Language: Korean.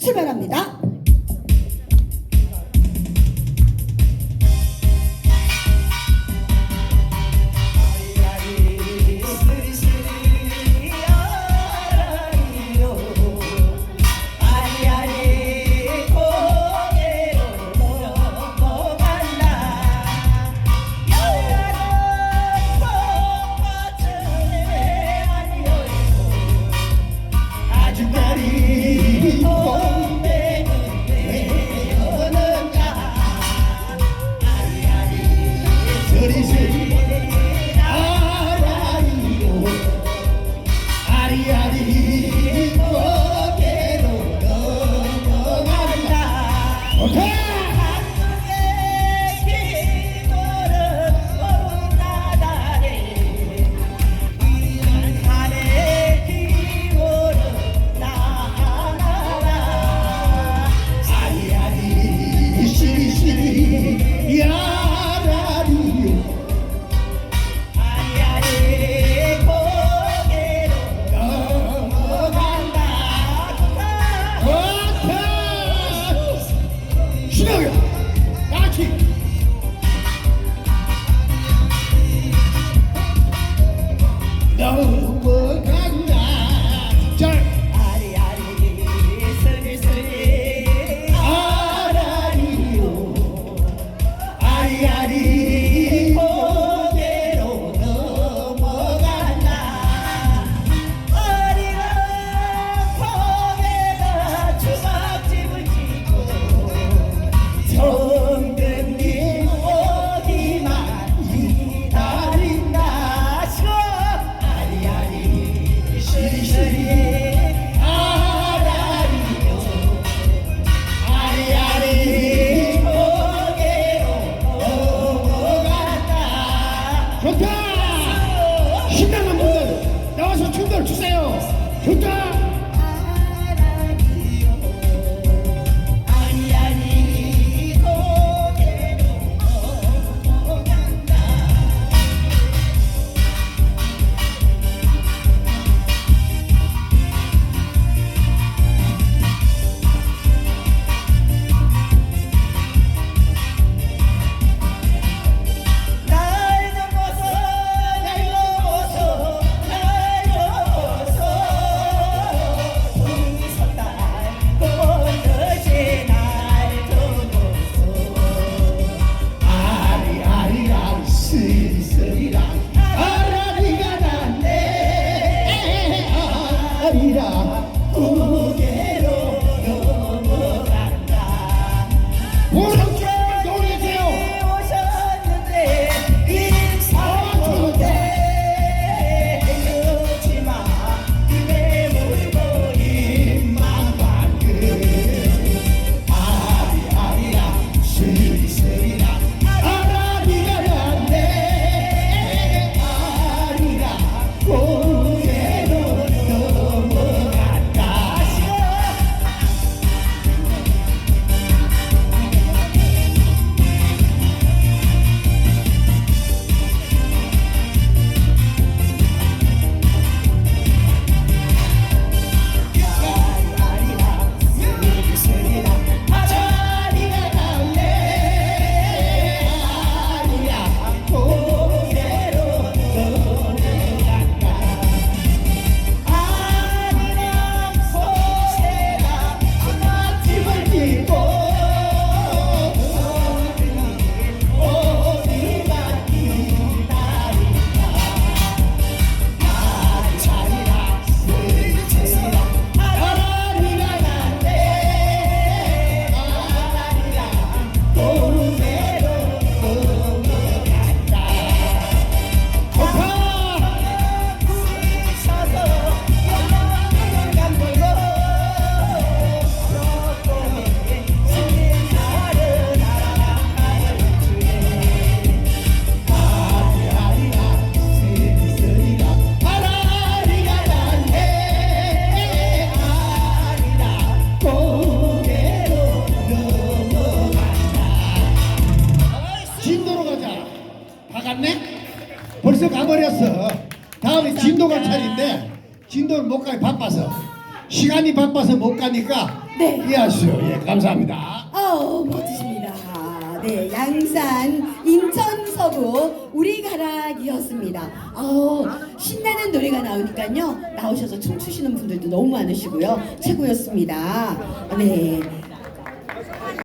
출발합니다. keep 신나는 분들 나와서 춤을 추세요. 좋다. 벌써 가버렸어. 다음에 진도가 차례인데 진도를 못 가요 바빠서 시간이 바빠서 못 가니까 네. 이해하시오. 예 감사합니다. 어 멋지십니다. 네, 양산 인천 서구 우리 가락이었습니다. 어 신나는 노래가 나오니까요 나오셔서 춤추시는 분들도 너무 많으시고요 최고였습니다. 네.